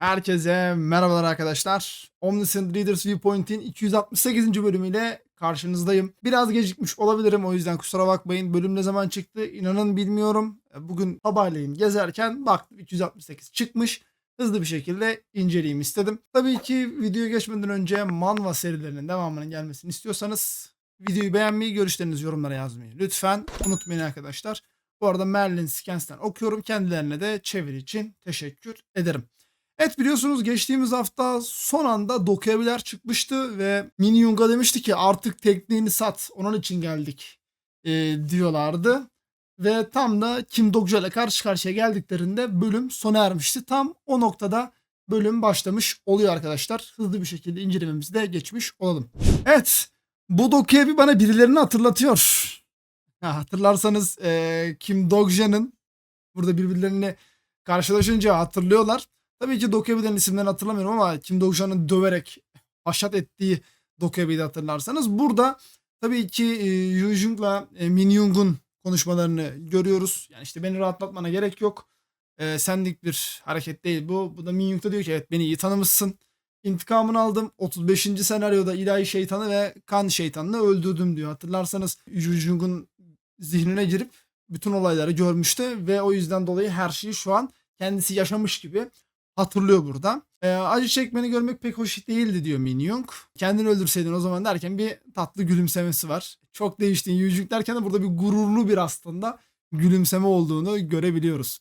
Herkese merhabalar arkadaşlar. Omniscient Readers Viewpoint'in 268. bölümüyle karşınızdayım. Biraz gecikmiş olabilirim o yüzden kusura bakmayın. Bölüm ne zaman çıktı inanın bilmiyorum. Bugün sabahleyin gezerken baktım 268 çıkmış. Hızlı bir şekilde inceleyeyim istedim. Tabii ki videoya geçmeden önce Manva serilerinin devamının gelmesini istiyorsanız videoyu beğenmeyi, görüşlerinizi yorumlara yazmayı lütfen unutmayın arkadaşlar. Bu arada Merlin Skens'ten okuyorum. Kendilerine de çeviri için teşekkür ederim. Evet biliyorsunuz geçtiğimiz hafta son anda Dokuyabiler çıkmıştı ve Mini Yung'a demişti ki artık tekniğini sat onun için geldik e, diyorlardı. Ve tam da Kim Dokja ile karşı karşıya geldiklerinde bölüm sona ermişti. Tam o noktada bölüm başlamış oluyor arkadaşlar. Hızlı bir şekilde incelememizi de geçmiş olalım. Evet bu Dokuyabi bana birilerini hatırlatıyor. Ha, hatırlarsanız e, Kim Dogja'nın burada birbirlerini karşılaşınca hatırlıyorlar. Tabii ki Dokuyabi'den isimlerini hatırlamıyorum ama Kim Dogja'nın döverek haşat ettiği Dokuyabi'yi de hatırlarsanız. Burada tabii ki e, Yu Jung'la e, Min Young'un konuşmalarını görüyoruz. Yani işte beni rahatlatmana gerek yok. E, senlik bir hareket değil bu. Bu da Min da diyor ki evet beni iyi tanımışsın. İntikamını aldım. 35. senaryoda ilahi şeytanı ve kan şeytanını öldürdüm diyor. Hatırlarsanız Yu Jung'un zihnine girip bütün olayları görmüştü ve o yüzden dolayı her şeyi şu an kendisi yaşamış gibi hatırlıyor burada. Ee, acı çekmeni görmek pek hoş değildi diyor Min Young. Kendini öldürseydin o zaman derken bir tatlı gülümsemesi var. Çok değiştin yüzük derken de burada bir gururlu bir aslında gülümseme olduğunu görebiliyoruz.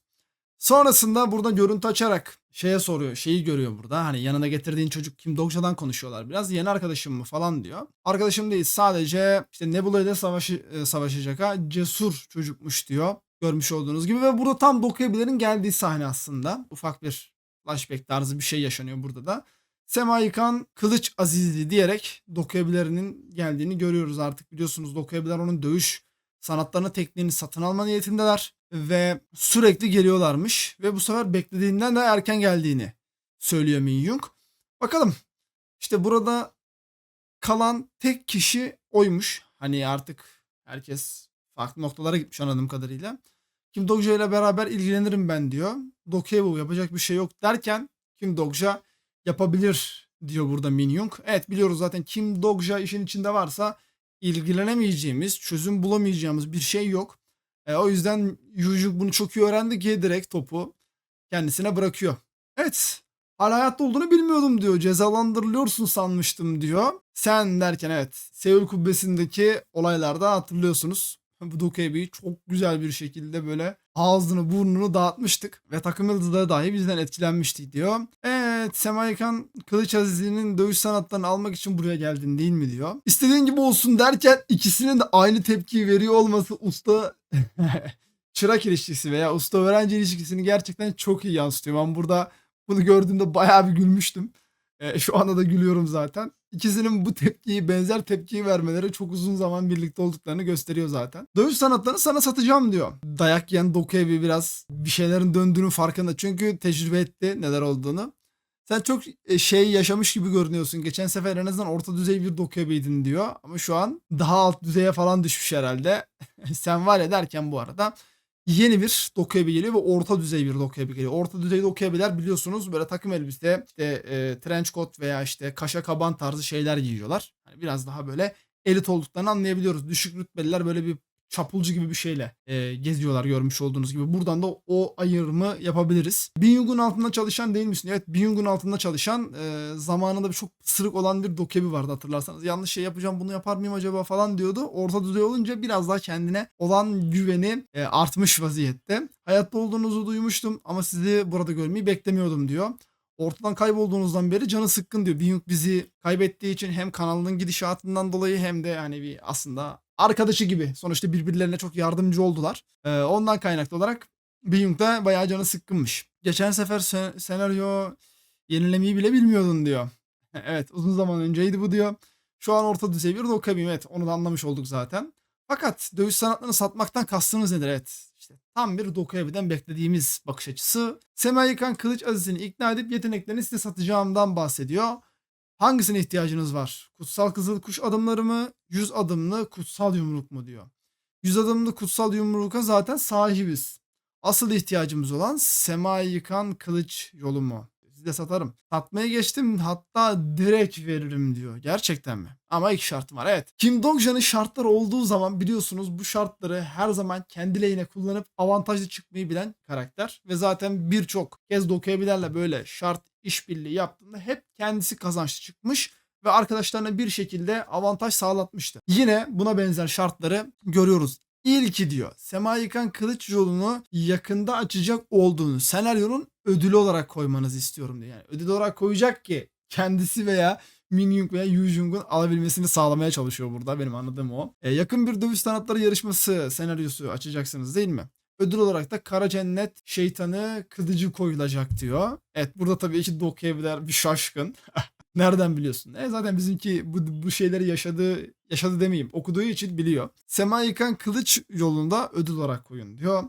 Sonrasında burada görüntü açarak şeye soruyor. Şeyi görüyor burada. Hani yanına getirdiğin çocuk Kim Dogja'dan konuşuyorlar biraz. Yeni arkadaşım mı falan diyor. Arkadaşım değil sadece işte Nebula ile savaşı, e, savaşacak ha. Cesur çocukmuş diyor. Görmüş olduğunuz gibi ve burada tam Dokuyabilerin geldiği sahne aslında. Ufak bir flashback tarzı bir şey yaşanıyor burada da. Sema Yıkan Kılıç Azizli diyerek Dokuyabilerinin geldiğini görüyoruz artık. Biliyorsunuz Dokuyabiler onun dövüş sanatlarını tekniğini satın alma niyetindeler ve sürekli geliyorlarmış ve bu sefer beklediğinden de erken geldiğini söylüyor Min Young. Bakalım işte burada kalan tek kişi oymuş. Hani artık herkes farklı noktalara gitmiş anladığım kadarıyla. Kim Dogja ile beraber ilgilenirim ben diyor. Bu yapacak bir şey yok derken Kim Dogja yapabilir diyor burada Min Young. Evet biliyoruz zaten Kim Dogja işin içinde varsa ilgilenemeyeceğimiz, çözüm bulamayacağımız bir şey yok. E, o yüzden Yujuk bunu çok iyi öğrendi ki direkt topu kendisine bırakıyor. Evet hala hayatta olduğunu bilmiyordum diyor. Cezalandırılıyorsun sanmıştım diyor. Sen derken evet Seul kubbesindeki olaylarda hatırlıyorsunuz. Bu Dokebi'yi çok güzel bir şekilde böyle ağzını burnunu dağıtmıştık. Ve takım yıldızları dahi bizden etkilenmiştik diyor. Evet Semaykan Kılıç Azizli'nin dövüş sanatlarını almak için buraya geldin değil mi diyor. İstediğin gibi olsun derken ikisinin de aynı tepkiyi veriyor olması usta çırak ilişkisi veya usta öğrenci ilişkisini gerçekten çok iyi yansıtıyor. Ben burada bunu gördüğümde bayağı bir gülmüştüm. E, şu anda da gülüyorum zaten. İkisinin bu tepkiyi benzer tepkiyi vermeleri çok uzun zaman birlikte olduklarını gösteriyor zaten. Dövüş sanatlarını sana satacağım diyor. Dayak yiyen Dokuebi biraz bir şeylerin döndüğünün farkında. Çünkü tecrübe etti neler olduğunu. Sen çok e, şey yaşamış gibi görünüyorsun. Geçen sefer en azından orta düzey bir Dokuebi'ydin diyor. Ama şu an daha alt düzeye falan düşmüş herhalde. Sen var ya derken bu arada yeni bir Dokuyabi geliyor ve orta düzey bir Dokuyabi geliyor. Orta düzey Dokuyabiler biliyorsunuz böyle takım elbise, işte e, trench coat veya işte kaşa kaban tarzı şeyler giyiyorlar. Yani biraz daha böyle elit olduklarını anlayabiliyoruz. Düşük rütbeliler böyle bir çapulcu gibi bir şeyle e, geziyorlar görmüş olduğunuz gibi. Buradan da o ayırımı yapabiliriz. Binyung'un altında çalışan değil misin? Evet Binyung'un altında çalışan e, zamanında çok sırık olan bir dokebi vardı hatırlarsanız. Yanlış şey yapacağım bunu yapar mıyım acaba falan diyordu. Orta düzey olunca biraz daha kendine olan güveni e, artmış vaziyette. Hayatta olduğunuzu duymuştum ama sizi burada görmeyi beklemiyordum diyor ortadan kaybolduğunuzdan beri canı sıkkın diyor. Binyuk bizi kaybettiği için hem kanalının gidişatından dolayı hem de hani bir aslında arkadaşı gibi. Sonuçta birbirlerine çok yardımcı oldular. Ee, ondan kaynaklı olarak Binyuk da bayağı canı sıkkınmış. Geçen sefer sen- senaryo yenilemeyi bile bilmiyordun diyor. evet uzun zaman önceydi bu diyor. Şu an orta düzey bir dokabim evet onu da anlamış olduk zaten. Fakat dövüş sanatlarını satmaktan kastınız nedir? Evet tam bir Dokuyabi'den beklediğimiz bakış açısı. Semay Yıkan Kılıç Aziz'ini ikna edip yeteneklerini size satacağımdan bahsediyor. Hangisine ihtiyacınız var? Kutsal Kızıl Kuş adımları mı? Yüz adımlı kutsal yumruk mu diyor. Yüz adımlı kutsal yumruka zaten sahibiz. Asıl ihtiyacımız olan Sema'yı yıkan kılıç yolu mu? Size satarım. Satmaya geçtim hatta direkt veririm diyor. Gerçekten mi? Ama iki şartım var evet. Kim Dongjan'ın şartları olduğu zaman biliyorsunuz bu şartları her zaman kendi lehine kullanıp avantajlı çıkmayı bilen karakter. Ve zaten birçok kez dokuyabilerle böyle şart işbirliği yaptığında hep kendisi kazançlı çıkmış ve arkadaşlarına bir şekilde avantaj sağlatmıştı. Yine buna benzer şartları görüyoruz. İlki diyor Sema Yıkan Kılıç yolunu yakında açacak olduğunu senaryonun ödülü olarak koymanızı istiyorum diyor. Yani ödül olarak koyacak ki kendisi veya Min Young veya Yu Jung'un alabilmesini sağlamaya çalışıyor burada benim anladığım o. E, yakın bir dövüş sanatları yarışması senaryosu açacaksınız değil mi? Ödül olarak da Kara Cennet şeytanı kılıcı koyulacak diyor. Evet burada tabii ki Dokevler bir şaşkın. Nereden biliyorsun? E zaten bizimki bu, bu şeyleri yaşadığı, yaşadı demeyeyim. Okuduğu için biliyor. Sema Yıkan Kılıç yolunda ödül olarak koyun diyor.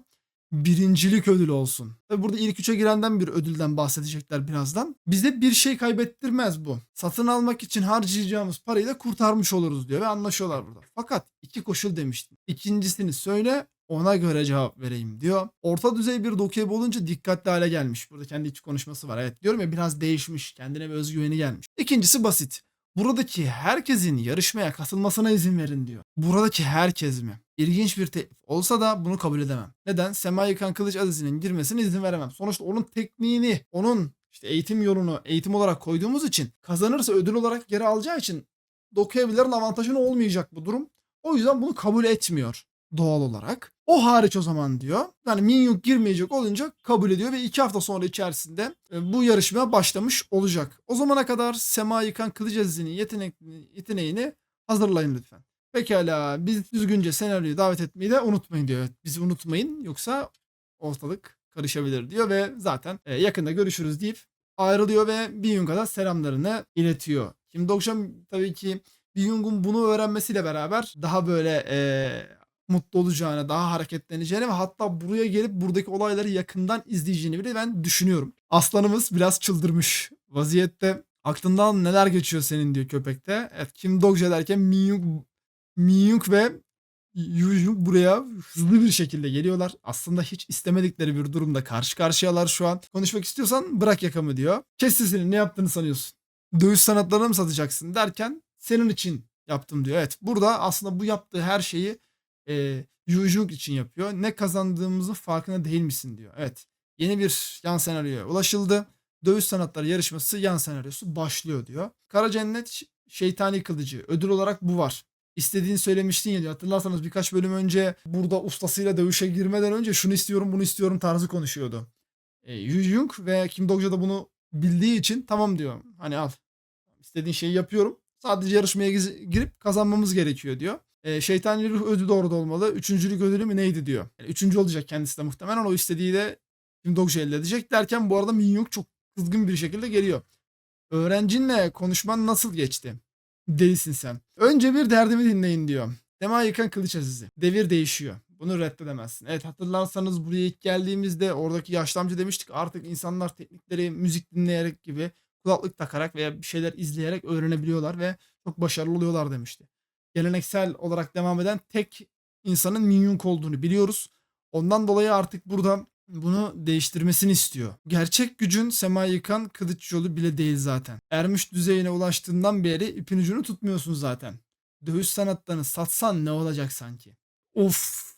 Birincilik ödülü olsun. Tabi burada ilk üçe girenden bir ödülden bahsedecekler birazdan. Bize bir şey kaybettirmez bu. Satın almak için harcayacağımız parayı da kurtarmış oluruz diyor ve anlaşıyorlar burada. Fakat iki koşul demiştim. İkincisini söyle ona göre cevap vereyim diyor. Orta düzey bir dokeyb olunca dikkatli hale gelmiş. Burada kendi iç konuşması var. Evet diyorum ya biraz değişmiş. Kendine bir özgüveni gelmiş. İkincisi basit. Buradaki herkesin yarışmaya katılmasına izin verin diyor. Buradaki herkes mi? İlginç bir teklif olsa da bunu kabul edemem. Neden? Sema Yıkan Kılıç Azizi'nin girmesine izin veremem. Sonuçta onun tekniğini, onun işte eğitim yolunu eğitim olarak koyduğumuz için kazanırsa ödül olarak geri alacağı için dokuyabilir'in avantajını olmayacak bu durum. O yüzden bunu kabul etmiyor doğal olarak. O hariç o zaman diyor. Yani Minyuk girmeyecek olunca kabul ediyor ve iki hafta sonra içerisinde e, bu yarışmaya başlamış olacak. O zamana kadar Sema Yıkan Kılıç Azizi'nin yetenek, yeteneğini hazırlayın lütfen. Pekala biz düzgünce senaryoyu davet etmeyi de unutmayın diyor. Bizi unutmayın yoksa ortalık karışabilir diyor ve zaten e, yakında görüşürüz deyip ayrılıyor ve Biyung'a da selamlarını iletiyor. Kim Dokşan tabii ki Biyung'un bunu öğrenmesiyle beraber daha böyle e, mutlu olacağını, daha hareketleneceğini ve hatta buraya gelip buradaki olayları yakından izleyeceğini bile ben düşünüyorum. Aslanımız biraz çıldırmış vaziyette. Aklından neler geçiyor senin diyor köpekte. Evet Kim Dogja derken Minyuk, Minyuk ve Yujung buraya hızlı bir şekilde geliyorlar. Aslında hiç istemedikleri bir durumda karşı karşıyalar şu an. Konuşmak istiyorsan bırak yakamı diyor. Kes sesini ne yaptığını sanıyorsun. Dövüş sanatlarını mı satacaksın derken senin için yaptım diyor. Evet burada aslında bu yaptığı her şeyi e, Yujung için yapıyor. Ne kazandığımızın farkında değil misin diyor. Evet yeni bir yan senaryoya ulaşıldı. Dövüş sanatları yarışması yan senaryosu başlıyor diyor. Kara Cennet şeytani kılıcı ödül olarak bu var. İstediğini söylemiştin ya diyor. Hatırlarsanız birkaç bölüm önce burada ustasıyla dövüşe girmeden önce şunu istiyorum bunu istiyorum tarzı konuşuyordu. E, Yu Jung ve Kim Dogja da bunu bildiği için tamam diyor. Hani al istediğin şeyi yapıyorum. Sadece yarışmaya girip kazanmamız gerekiyor diyor. E, şeytani ruh ödülü orada olmalı. Üçüncülük ödülü mü neydi diyor. Yani üçüncü olacak kendisi de muhtemelen. O istediği de Kim Dogja elde edecek. Derken bu arada Min Young çok kızgın bir şekilde geliyor. Öğrencinle konuşman nasıl geçti? Delisin sen. Önce bir derdimi dinleyin diyor. Sema yıkan kılıç azizi. Devir değişiyor. Bunu reddedemezsin. Evet hatırlarsanız buraya ilk geldiğimizde oradaki yaşlı amca demiştik artık insanlar teknikleri müzik dinleyerek gibi kulaklık takarak veya bir şeyler izleyerek öğrenebiliyorlar ve çok başarılı oluyorlar demişti. Geleneksel olarak devam eden tek insanın Minyunk olduğunu biliyoruz. Ondan dolayı artık burada bunu değiştirmesini istiyor. Gerçek gücün sema yıkan kılıç yolu bile değil zaten. Ermiş düzeyine ulaştığından beri ipin ucunu tutmuyorsun zaten. Dövüş sanatlarını satsan ne olacak sanki? Of.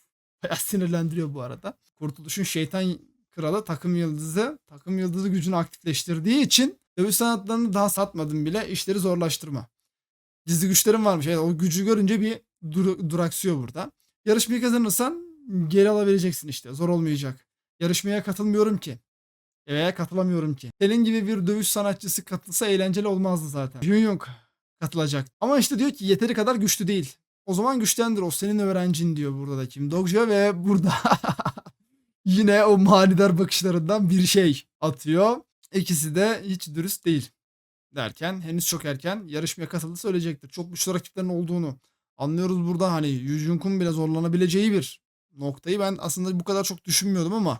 Bayağı sinirlendiriyor bu arada. Kurtuluş'un şeytan kralı takım yıldızı takım yıldızı gücünü aktifleştirdiği için dövüş sanatlarını daha satmadım bile işleri zorlaştırma. Gizli güçlerim varmış. Evet, o gücü görünce bir dur- duraksıyor burada. Yarışmayı kazanırsan geri alabileceksin işte. Zor olmayacak. Yarışmaya katılmıyorum ki. Veya katılamıyorum ki. Senin gibi bir dövüş sanatçısı katılsa eğlenceli olmazdı zaten. Yunyong katılacak. Ama işte diyor ki yeteri kadar güçlü değil. O zaman güçlendir o senin öğrencin diyor burada da Kim Dogja ve burada yine o manidar bakışlarından bir şey atıyor. İkisi de hiç dürüst değil. Derken henüz çok erken yarışmaya katıldı söyleyecektir. Çok güçlü rakiplerin olduğunu anlıyoruz burada. Hani Yu Junk'un bile zorlanabileceği bir noktayı ben aslında bu kadar çok düşünmüyordum ama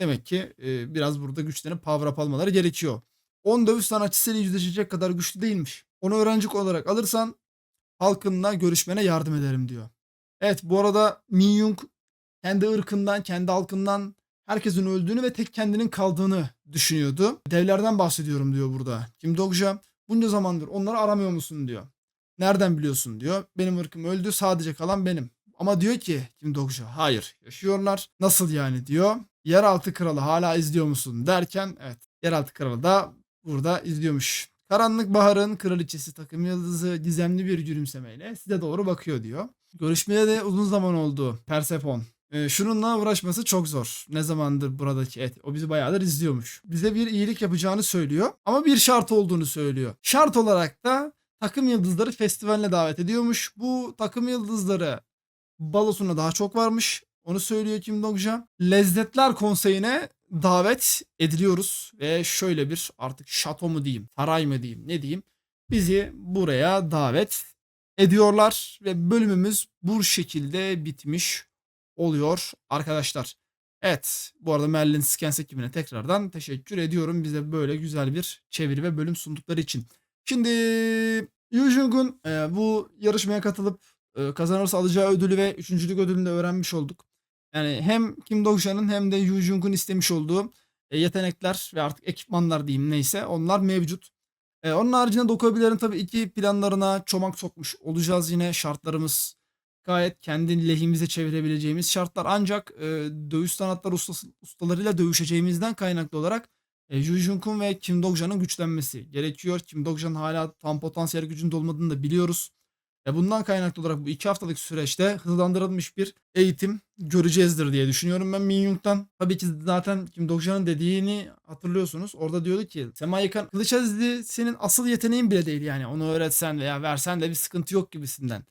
demek ki e, biraz burada güçlerini power up almaları gerekiyor. 10 dövüş sanatçısıyla yüzleşecek kadar güçlü değilmiş. Onu öğrenci olarak alırsan halkınla görüşmene yardım ederim diyor. Evet bu arada Min Young kendi ırkından, kendi halkından herkesin öldüğünü ve tek kendinin kaldığını düşünüyordu. Devlerden bahsediyorum diyor burada. Kim Dogja bunca zamandır onları aramıyor musun diyor. Nereden biliyorsun diyor. Benim ırkım öldü sadece kalan benim. Ama diyor ki Kim Dogja hayır yaşıyorlar. Nasıl yani diyor. Yeraltı kralı hala izliyor musun derken evet yeraltı kralı da burada izliyormuş. Karanlık Bahar'ın kraliçesi takım yıldızı gizemli bir gülümsemeyle size doğru bakıyor diyor. Görüşmeye de uzun zaman oldu Persefon. Ee, şununla uğraşması çok zor. Ne zamandır buradaki et. O bizi bayağıdır izliyormuş. Bize bir iyilik yapacağını söylüyor ama bir şart olduğunu söylüyor. Şart olarak da takım yıldızları festivaline davet ediyormuş. Bu takım yıldızları balosuna daha çok varmış. Onu söylüyor Kim Dogja. Lezzetler Konseyi'ne davet ediliyoruz ve şöyle bir artık şato mu diyeyim, saray mı diyeyim, ne diyeyim bizi buraya davet ediyorlar ve bölümümüz bu şekilde bitmiş oluyor arkadaşlar. Evet bu arada Merlin Skens ekibine tekrardan teşekkür ediyorum bize böyle güzel bir çeviri ve bölüm sundukları için. Şimdi Yu Jung'un e, bu yarışmaya katılıp e, kazanırsa alacağı ödülü ve üçüncülük ödülünü de öğrenmiş olduk. Yani hem Kim Dog-jan'ın hem de Yu Jung'un istemiş olduğu e, yetenekler ve artık ekipmanlar diyeyim neyse onlar mevcut. E, onun haricinde Dokuabilerin tabii iki planlarına çomak sokmuş olacağız yine şartlarımız gayet kendi lehimize çevirebileceğimiz şartlar ancak e, dövüş sanatları ustası, ustalarıyla dövüşeceğimizden kaynaklı olarak e, Yu Jungkook ve Kim Dog-jan'ın güçlenmesi gerekiyor. Kim Dog-jan hala tam potansiyel gücünde olmadığını da biliyoruz. E bundan kaynaklı olarak bu iki haftalık süreçte hızlandırılmış bir eğitim göreceğizdir diye düşünüyorum ben Min Young'dan. Tabii ki zaten Kim Dog-jan'ın dediğini hatırlıyorsunuz. Orada diyordu ki Sema Yıkan Kılıç senin asıl yeteneğin bile değil yani. Onu öğretsen veya versen de bir sıkıntı yok gibisinden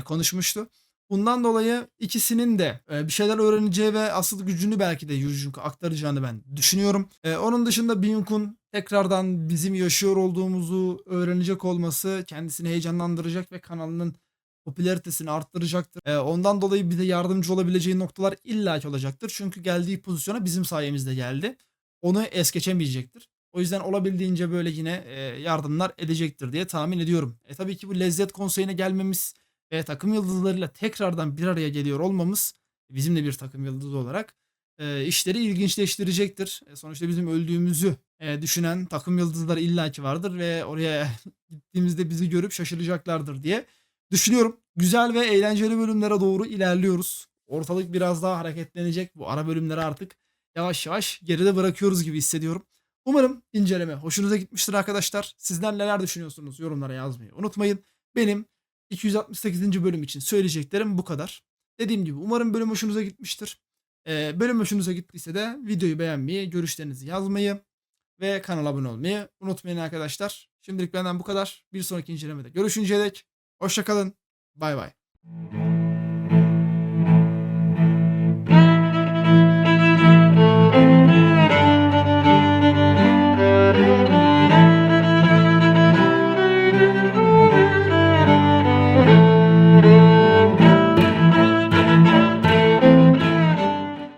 konuşmuştu. Bundan dolayı ikisinin de e, bir şeyler öğreneceği ve asıl gücünü belki de Yu Jungkook'a aktaracağını ben düşünüyorum. E, onun dışında Byung-hun tekrardan bizim yaşıyor olduğumuzu öğrenecek olması kendisini heyecanlandıracak ve kanalının popülaritesini arttıracaktır. E, ondan dolayı bize yardımcı olabileceği noktalar illaki olacaktır. Çünkü geldiği pozisyona bizim sayemizde geldi. Onu es geçemeyecektir. O yüzden olabildiğince böyle yine e, yardımlar edecektir diye tahmin ediyorum. E tabii ki bu lezzet konseyine gelmemiz ve takım yıldızlarıyla tekrardan bir araya geliyor olmamız bizim de bir takım yıldızı olarak e, işleri ilginçleştirecektir. E, sonuçta bizim öldüğümüzü e, düşünen takım yıldızları illaki vardır ve oraya gittiğimizde bizi görüp şaşıracaklardır diye düşünüyorum. Güzel ve eğlenceli bölümlere doğru ilerliyoruz. Ortalık biraz daha hareketlenecek. Bu ara bölümleri artık yavaş yavaş geride bırakıyoruz gibi hissediyorum. Umarım inceleme hoşunuza gitmiştir arkadaşlar. Sizler neler düşünüyorsunuz yorumlara yazmayı unutmayın. Benim 268. bölüm için söyleyeceklerim bu kadar. Dediğim gibi umarım bölüm hoşunuza gitmiştir. Ee, bölüm hoşunuza gittiyse de videoyu beğenmeyi, görüşlerinizi yazmayı ve kanala abone olmayı unutmayın arkadaşlar. Şimdilik benden bu kadar. Bir sonraki incelemede görüşünceye dek hoşçakalın. Bay bay.